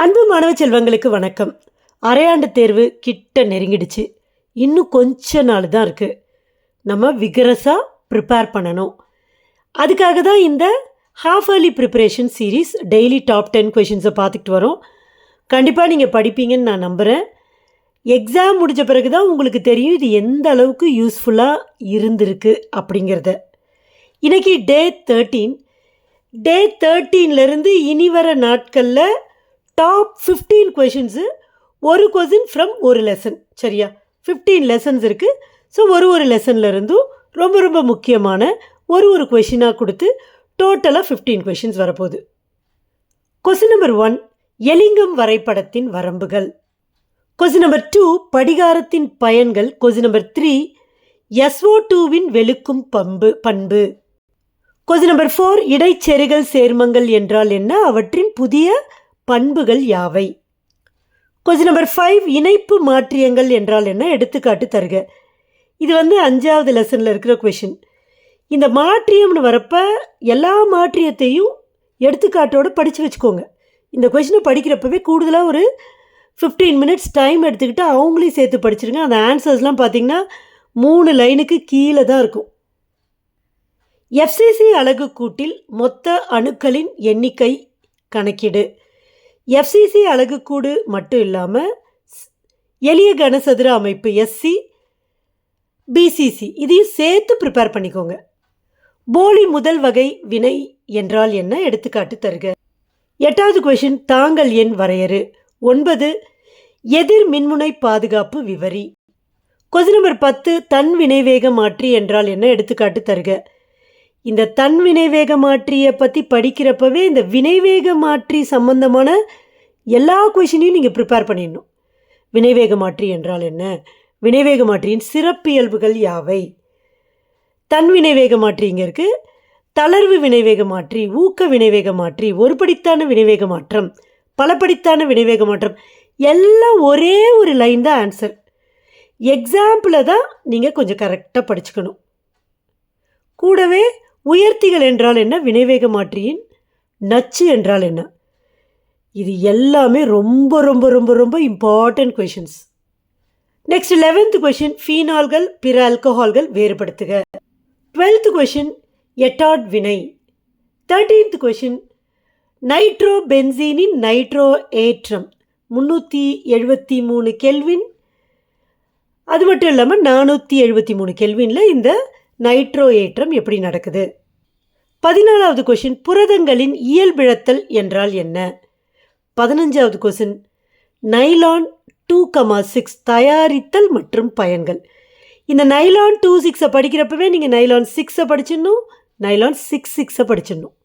அன்பு மாணவ செல்வங்களுக்கு வணக்கம். அரையாண்டு தேர்வு கிட்ட நெருங்கிடுச்சு. இன்னும் கொஞ்ச நாள் தான் இருக்குது நம்ம விகரஸாக ப்ரிப்பேர் பண்ணணும். அதுக்காக தான் இந்த half early preparation series daily top ten கொஷின்ஸை பார்த்துக்கிட்டு வரோம். கண்டிப்பாக நீங்கள் படிப்பீங்கன்னு நான் நம்புகிறேன் எக்ஸாம் முடிஞ்ச பிறகு தான் உங்களுக்கு தெரியும் இது எந்த அளவுக்கு யூஸ்ஃபுல்லாக இருந்திருக்கு அப்படிங்கிறத. இன்றைக்கி டே தேர்ட்டீன் டே தேர்ட்டீன்லேருந்து இனி வர நாட்களில் டாப் ஃபிஃப்டீன் கொஷின்ஸு ஒரு கொஷின் ஃப்ரம் ஒரு லெசன் சரியா? ஃபிஃப்டீன் லெசன்ஸ் இருக்குது ஸோ ஒரு ஒரு லெசன்ல இருந்தும் ரொம்ப ரொம்ப முக்கியமான ஒரு ஒரு கொஷினாக கொடுத்து டோட்டலாக ஃபிஃப்டீன் கொஷின்ஸ் வரப்போகுது. கொஸ்டின் நம்பர் ஒன் எலிங்கம் வரைபடத்தின் வரம்புகள். கொஸ்டின் நம்பர் டூ படிகாரத்தின் பயன்கள். கொஸ்டின் நம்பர் த்ரீ எஸ்ஓ டூவின் வெளுக்கும் பம்பு பண்பு. கொஸ்டின் நம்பர் ஃபோர் இடைச்செருகல் சேர்மங்கள் என்றால் என்ன? அவற்றின் புதிய பண்புகள் யாவை? கொஸ்டின் நம்பர் ஃபைவ் இணைப்பு மாற்றியங்கள் என்றால் என்ன? எடுத்துக்காட்டு தருக. இது வந்து அஞ்சாவது லெசனில் இருக்கிற கொஷின் இந்த மாற்றியம்னு வரப்ப எல்லா மாற்றியத்தையும் எடுத்துக்காட்டோடு படித்து வச்சுக்கோங்க. இந்த கொஷினை படிக்கிறப்பவே கூடுதலாக ஒரு ஃபிஃப்டீன் மினிட்ஸ் டைம் எடுத்துக்கிட்டு அவங்களையும் சேர்த்து படிச்சிருங்க. அந்த ஆன்சர்ஸ்லாம் பார்த்தீங்கன்னா மூணு லைனுக்கு கீழே தான் இருக்கும். எஃப்சிசி அலகு கூட்டில் மொத்த அணுக்களின் எண்ணிக்கை கணக்கீடு. எஃப்சிசி அழகுக்கூடு மட்டும் இல்லாமல் எளிய கனசதுர அமைப்பு எஸ்சி பிசிசி இதையும் சேர்த்து ப்ரிப்பேர் பண்ணிக்கோங்க. போலி முதல் வகை வினை என்றால் என்ன? எடுத்துக்காட்டு தருக. எட்டாவது கொஷின் தாங்கள் எண் வரையறு. ஒன்பது எதிர் மின்முனை பாதுகாப்பு விவரி. கொஸ்டின் நம்பர் பத்து தன் வினைவேக மாற்றி என்றால் என்ன? எடுத்துக்காட்டு தருக. இந்த தன் வினைவேக மாற்றியை பற்றி படிக்கிறப்பவே இந்த வினைவேக மாற்றி சம்பந்தமான எல்லா கொஷினையும் நீங்கள் ப்ரிப்பேர் பண்ணிடணும். வினைவேக மாற்றி என்றால் என்ன? வினைவேக மாற்றியின் சிறப்பியல்புகள் யாவை? தன் வினைவேக மாற்றி இங்கே இருக்குது தளர்வு வினைவேக மாற்றி ஊக்க வினைவேக மாற்றி ஒருபடித்தான வினைவேக மாற்றம் பலப்படித்தான வினைவேக மாற்றம் எல்லாம் ஒரே ஒரு லைன் தான் ஆன்சர் எக்ஸாம்பிளை தான் நீங்கள் கொஞ்சம் கரெக்டாக படிச்சுக்கணும். கூடவே உயர்த்திகள் என்றால் என்ன? வினைவேக மாற்றியின் நச்சு என்றால் என்ன? இது எல்லாமே ரொம்ப ரொம்ப ரொம்ப ரொம்ப important questions next eleventh question ஃபீனால்கள் பிற ஆல்கஹால்கள் வேறுபடுத்துக. டுவெல்த் கொஷின் எட்டாட் வினை. தேர்ட்டீன்த் கொஷின் நைட்ரோ பென்சீனின் நைட்ரோ ஏற்றம். முந்நூற்றி எழுபத்தி மூணு கெல்வின் அது மட்டும் இல்லாமல் நானூற்றி எழுபத்தி மூணு கெல்வினில் இந்த நைட்ரோ ஏற்றம் எப்படி நடக்குது? பதினாலாவது கொஷின் புரதங்களின் இயல்பிழத்தல் என்றால் என்ன? பதினஞ்சாவது question nylon two comma six தயாரித்தல் மற்றும் பயன்கள். இந்த நைலான் டூ சிக்ஸை படிக்கிறப்பவே நீங்கள் நைலான் சிக்ஸை படிச்சிடணும் நைலான் சிக்ஸ் சிக்ஸை படிச்சிடணும்.